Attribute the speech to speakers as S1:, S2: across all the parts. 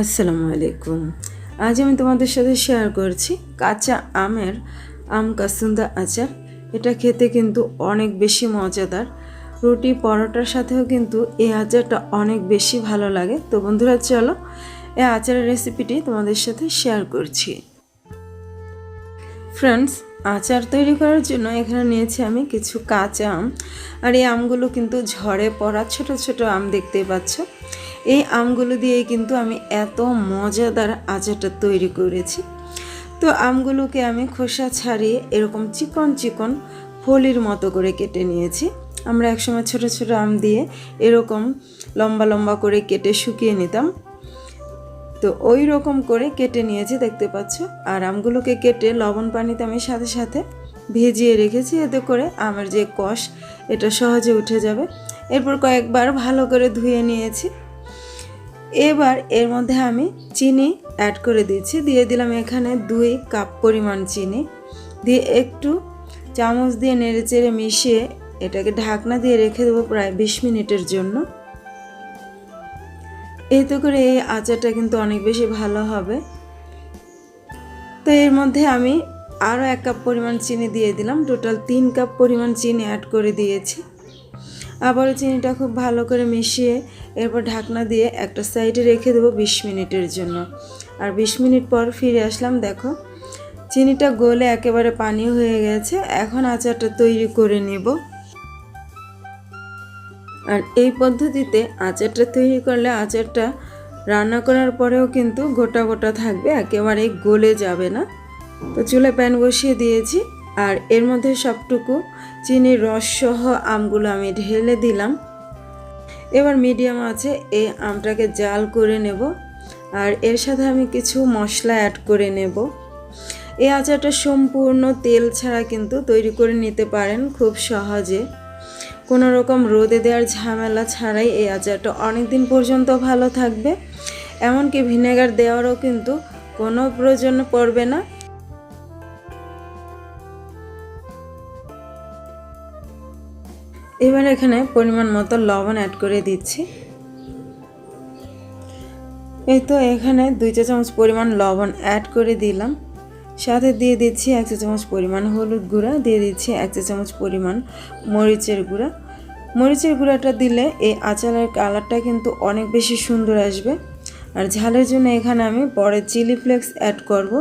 S1: আসসালামু আলাইকুম আজ আমি তোমাদের সাথে শেয়ার করছি কাঁচা আমের আম কাসুন্দা আচার। এটা খেতে কিন্তু অনেক বেশি মজাদার। রুটি পরোটার সাথেও কিন্তু এই আচারটা অনেক বেশি ভালো লাগে। তো বন্ধুরা, চলো এই আচারের রেসিপিটি তোমাদের সাথে শেয়ার করছি। ফ্রেন্ডস আচার তৈরি করার জন্য এখানে নিয়েছি আমি কিছু কাঁচা আম। আর এই আমগুলো কিন্তু ঝড়ে পড়া ছোট ছোট আম দেখতে পাচ্ছ। এই আমগুলো দিয়ে কিন্তু আমি এত মজাদার আচারটা তৈরি করেছি। তো আমগুলোকে আমি খোসা ছাড়িয়ে এরকম চিকন চিকন ফলির মতো করে কেটে নিয়েছি। আমরা একসময় ছোট ছোট আম দিয়ে এরকম লম্বা লম্বা করে কেটে শুকিয়ে নিতাম। তো ওই রকম করে কেটে নিয়েছি, দেখতে পাচ্ছ? আর আমগুলোকে কেটে লবণ পানিতে আমি সাথে সাথে ভেজিয়ে রেখেছি, এতে করে আমের যে কষ, এটা সহজে উঠে যাবে। এরপর কয়েকবার ভালো করে ধুয়ে নিয়েছি। এবার এর মধ্যে আমি চিনি অ্যাড করে দিচ্ছি। দিয়ে দিলাম এখানে দুই কাপ পরিমাণ চিনি। দিয়ে একটু চামচ দিয়ে নেড়ে চেড়ে মিশিয়ে এটাকে ঢাকনা দিয়ে রেখে দেবো প্রায় বিশ মিনিটের জন্য। এতে করে এই আচারটা কিন্তু অনেক বেশি ভালো হবে। তো এর মধ্যে আমি আরও এক কাপ পরিমাণ চিনি দিয়ে দিলাম। টোটাল তিন কাপ পরিমাণ চিনি অ্যাড করে দিয়েছি। আবারও চিনিটা খুব ভালো করে মিশিয়ে এরপর ঢাকনা দিয়ে একটা সাইডে রেখে দেবো বিশ মিনিটের জন্য। আর বিশ মিনিট পর ফিরে আসলাম, দেখো। চিনিটা গলে একেবারে পানি হয়ে গেছে, এখন আচারটা তৈরি করে নেব। আর এই পদ্ধতিতে আচারটা তৈরি করলে আচারটা রান্না করার পরেও কিন্তু গোটা গোটা থাকবে একেবারে গলে যাবে না। তো চুলে প্যান বসিয়ে দিয়েছি। আর এর মধ্যে সবটুকু চিনির রসসহ আমগুলো আমি ঢেলে দিলাম। এবার মিডিয়াম আছে এই আমটাকে জাল করে নেব আর এর সাথে আমি কিছু মশলা অ্যাড করে নেব। এই আচারটা সম্পূর্ণ তেল ছাড়া কিন্তু তৈরি করে নিতে পারেন খুব সহজে। কোনো রকম রোদে দেওয়ার ঝামেলা ছাড়াই এই আচারটা অনেক দিন পর্যন্ত ভালো থাকবে। এমনকি ভিনেগার দেওয়ারও কিন্তু কোনো প্রয়োজন পড়বে না। এবার এখানে পরিমাণ মতো লবণ অ্যাড করে দিচ্ছি। এই তো এখানে দুই চা চামচ পরিমাণ লবণ অ্যাড করে দিলাম। সাথে দিয়ে দিচ্ছি এক চা চামচ পরিমাণ হলুদ গুঁড়া, দিয়ে দিচ্ছি এক চা চামচ পরিমাণ মরিচের গুঁড়া। মরিচের গুঁড়াটা দিলে এই আচারের কালারটা কিন্তু অনেক বেশি সুন্দর আসবে। আর ঝালের জন্য এখানে আমি পরে চিলি ফ্লেক্স অ্যাড করব।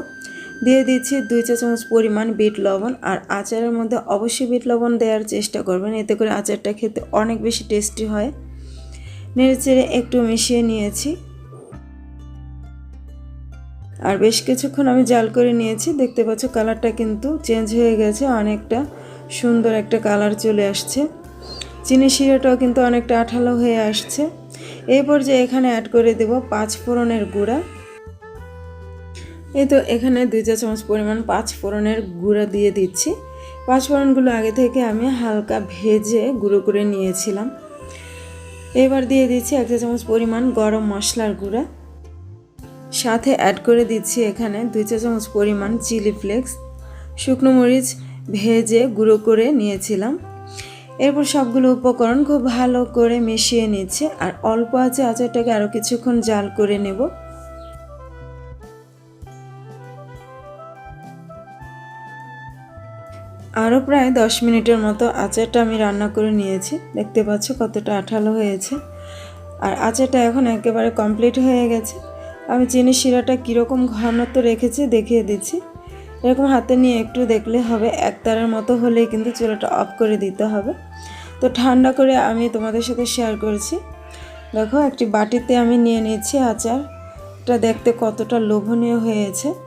S1: দিয়ে দিচ্ছি দুই চা চামচ পরিমাণ বিট লবণ আর আচারের মধ্যে অবশ্যই বিট লবণ দেওয়ার চেষ্টা করবেন। এতে করে আচারটা খেতে অনেক বেশি টেস্টি হয়। নেড়ে চেড়ে একটু মিশিয়ে নিয়েছি। আর বেশ কিছুক্ষণ আমি জাল করে নিয়েছি। দেখতে পাচ্ছ কালারটা কিন্তু চেঞ্জ হয়ে গেছে, অনেকটা সুন্দর একটা কালার চলে আসছে। চিনি শিরাটাও কিন্তু অনেকটা আঠালো হয়ে আসছে। এই পর্যায়ে এখানে অ্যাড করে দেব পাঁচ ফোড়নের গুঁড়া। এই তো এখানে দুই চা চামচ পরিমাণ পাঁচ ফোড়নের গুঁড়া দিয়ে দিচ্ছি। পাঁচ ফোড়নগুলো আগে থেকে আমি হালকা ভেজে গুঁড়ো করে নিয়েছিলাম। এবার দিয়ে দিচ্ছি এক চা চামচ পরিমাণ গরম মশলার গুঁড়া। সাথে অ্যাড করে দিচ্ছি এখানে দুই চা চামচ পরিমাণ চিলি ফ্লেক্স শুকনো মরিচ ভেজে গুঁড়ো করে নিয়েছিলাম। এরপর সবগুলো উপকরণ খুব ভালো করে মিশিয়ে নিচ্ছে আর অল্প আছে আচারটাকে আরও কিছুক্ষণ জাল করে নেব। আরও প্রায় দশ মিনিটের মতো আচারটা আমি রান্না করে নিয়েছি। দেখতে পাচ্ছ কতটা আঠালো হয়েছে। আর আচারটা এখন একেবারে কমপ্লিট হয়ে গেছে। আমি চিনি শিরাটা কীরকম ঘনত্ব রেখেছি দেখিয়ে দিচ্ছি। এরকম হাতে নিয়ে একটু দেখলে হবে, এক তারের মতো হলেই কিন্তু চুলাটা অফ করে দিতে হবে। তো ঠান্ডা করে আমি তোমাদের সাথে শেয়ার করেছি। দেখো, একটি বাটিতে আমি নিয়ে নিচ্ছি আচারটা দেখতে কতটা লোভনীয় হয়েছে।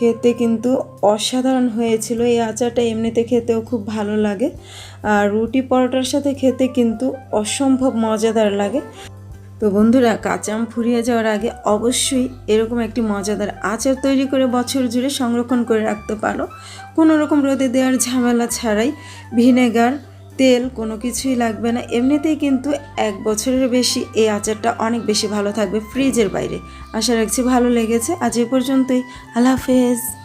S1: খেতে কিন্তু অসাধারণ হয়েছিল। এই আচারটা এমনিতে খেতেও খুব ভালো লাগে। আর রুটি পরোটার সাথে খেতে কিন্তু অসম্ভব মজাদার লাগে। তো বন্ধুরা কাঁচা আম ফুরিয়ে যাওয়ার আগে অবশ্যই এরকম একটি মজাদার আচার তৈরি করে বছর জুড়ে সংরক্ষণ করে রাখতে পারো। কোনো রকম রোদে দেওয়ার ঝামেলা ছাড়াই ভিনেগার তেল কোনো কিছুই লাগবে না। এমনিতেই কিন্তু এক বছরের বেশি এই আচারটা অনেক বেশি ভালো থাকবে ফ্রিজের বাইরে। আশা রাখছি ভালো লেগেছে। আজ এ পর্যন্তই। আল্লাহ হাফেজ।